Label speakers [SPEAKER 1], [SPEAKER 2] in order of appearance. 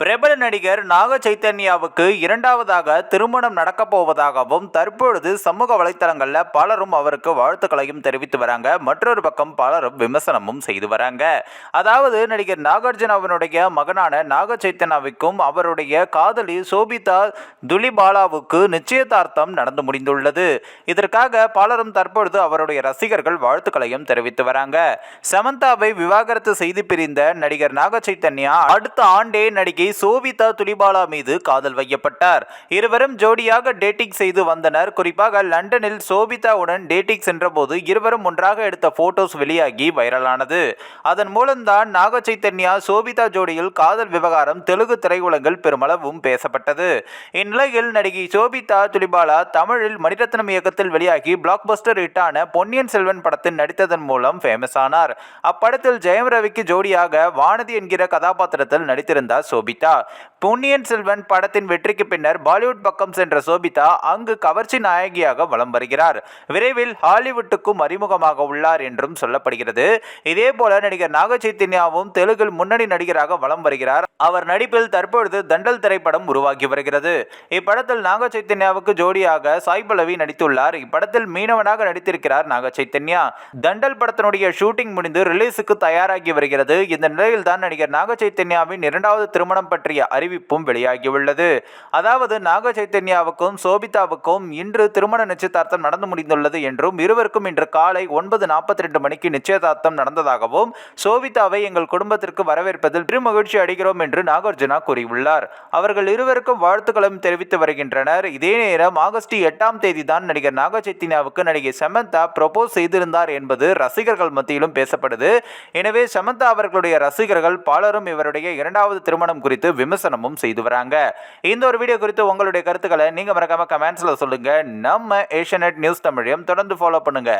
[SPEAKER 1] பிரபல நடிகர் நாக சைத்தன்யாவுக்கு இரண்டாவதாக திருமணம் நடக்கப் போவதாகவும் தற்பொழுது சமூக வலைத்தளங்களில் பலரும் அவருக்கு வாழ்த்துக்களையும் தெரிவித்து வராங்க. மற்றொரு பக்கம் பலரும் விமர்சனமும் செய்து வராங்க. அதாவது நடிகர் நாகார்ஜுனாவினுடைய மகனான நாக சைத்தன்யாவுக்கும் அவருடைய காதலி சோபிதா துலிபாலாவுக்கு நிச்சயதார்த்தம் நடந்து முடிந்துள்ளது. இதற்காக பலரும் தற்பொழுது அவருடைய ரசிகர்கள் வாழ்த்துக்களையும் தெரிவித்து வராங்க. சமந்தாவை விவாகரத்து செய்து பிரிந்த நடிகர் நாக சைத்தன்யா அடுத்த ஆண்டே நடிகை சோபிதா துலிபாலா மீது காதல் வைக்கப்பட்டார். இருவரும் ஜோடியாக டேட்டிங் செய்து வந்தனர். குறிப்பாக லண்டனில் சோபிதாவுடன் டேட்டிங் சென்றபோது இருவரும் ஒன்றாக எடுத்த போட்டோஸ் வெளியாகி வைரலானது. அதன் மூலம்தான் நாக சைத்தன்யா சோபிதா ஜோடியில் காதல் விவகாரம் தெலுங்கு திரையுலகில் பெருமளவும் பேசப்பட்டது. இந்நிலையில் நடிகை சோபிதா துலிபாலா தமிழில் மணிரத்னம் இயக்கத்தில் வெளியாகி பிளாக் பஸ்டர் ஹிட்டான பொன்னியின் செல்வன் படத்தில் நடித்ததன் மூலம் ஃபேமஸ் ஆனார். அப்படத்தில் ஜெயம் ரவிக்கு ஜோடியாக வானதி என்கிற கதாபாத்திரத்தில் நடித்திருந்தார் சோபிதா. பொன்னியின் செல்வன் படத்தின் வெற்றிக்கு பின்னர் பாலிவுட் பக்கம் சென்ற சோபிதா அங்கு கவர்ச்சி நாயகியாக வலம் வருகிறார். விரைவில் ஹாலிவுட்டுக்கும் அறிமுகமாக உள்ளார் என்றும் சொல்லப்படுகிறது. இதே போல நடிகர் நாக சைத்தன்யாவும் தெலுங்கில் முன்னணி நடிகராக வலம் வருகிறார். அவர் நடிப்பில் தற்பொழுது தண்டல் திரைப்படம் உருவாகி வருகிறது. இப்படத்தில் நாக சைத்தன்யாவுக்கு ஜோடியாக சாய் பல்லவி நடித்துள்ளார். இப்படத்தில் மீனவனாக நடித்திருக்கிறார் நாக சைத்தன்யா தண்டல் படத்தினுடைய ஷூட்டிங் முடிந்து ரிலீஸுக்கு தயாராகி வருகிறது. இந்த நிலையில் தான் நடிகர் நாக சைத்தன்யாவின் இரண்டாவது திருமணம் பற்றிய அறிவிப்பும் வெளியாகியுள்ளது. அதாவது நாக சைத்தன்யாவுக்கும் சோபிதாவுக்கும் இன்று திருமண நிச்சயதார்த்தம் நடந்து முடிந்துள்ளது என்றும் இருவருக்கும் இன்று காலை ஒன்பது நாற்பத்தி ரெண்டு மணிக்கு நிச்சயதார்த்தம் நடந்ததாகவும் சோபிதாவை எங்கள் குடும்பத்திற்கு வரவேற்பதில் பெருமகிழ்ச்சி அடைகிறோம் என்று நாகார்ஜுனா கூறியுள்ளார். அவர்கள் இருவருக்கும் வாழ்த்துக்களும் தெரிவித்து வருகின்றனர். இதே நேரம் ஆகஸ்ட் எட்டாம் தேதி தான் நடிகர் நாக சைத்தன்யாவுக்கு நடிகை சமந்தா ப்ரொபோஸ் செய்திருந்தார் என்பது ரசிகர்கள் மத்தியிலும் பேசப்படுது. எனவே சமந்தா அவர்களுடைய ரசிகர்கள் பலரும் இவருடைய இரண்டாவது திருமணம் குறித்து விமர்சனமும் செய்து வராங்க. இந்த ஒரு வீடியோ குறித்து உங்களுடைய கருத்துக்களை நீங்க மறக்காம கமெண்ட்ஸ்ல சொல்லுங்க. நம்ம ஏஷியநெட் நியூஸ் தமிழையும் தொடர்ந்து ஃபாலோ பண்ணுங்க.